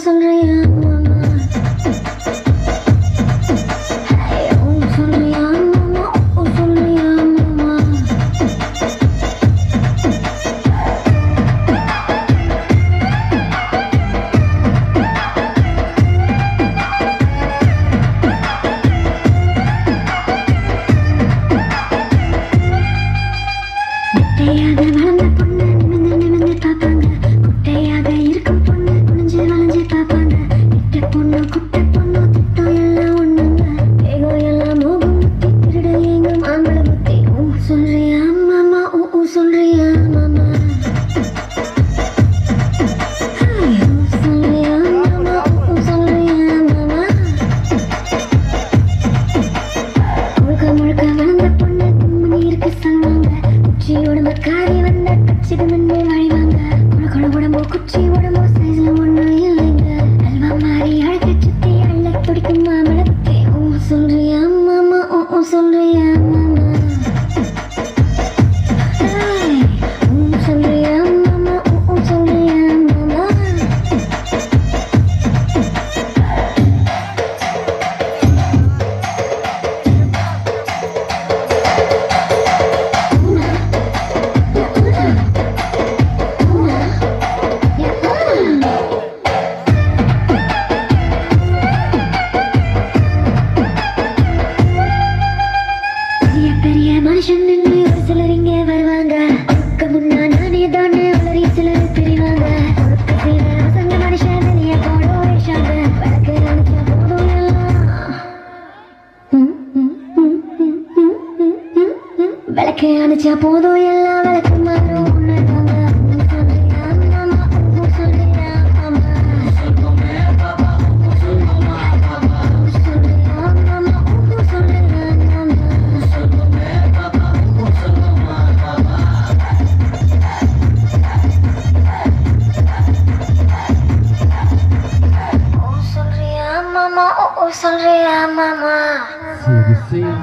சொல்றியா நடந்த பொண்ணு நிமிந்து நிமிந்து பார்த்தா பூக்குச்சி உடம்பு சைஸ்ல சொல்றியா மாமா? ஓ சொல்றியா? பெரிய மனுஷன் ஒரு வருவாங்க. முன்னா நானே தான் உளறி சிலர் பிரிவாங்க. பசங்க மனுஷன் வெளியே போடோ விஷாங்க அணைச்சா போதும் எல்லாம். விளக்கு மாறும். உன்னதான் Uusong sorry, ah, Mama. Sige, sige.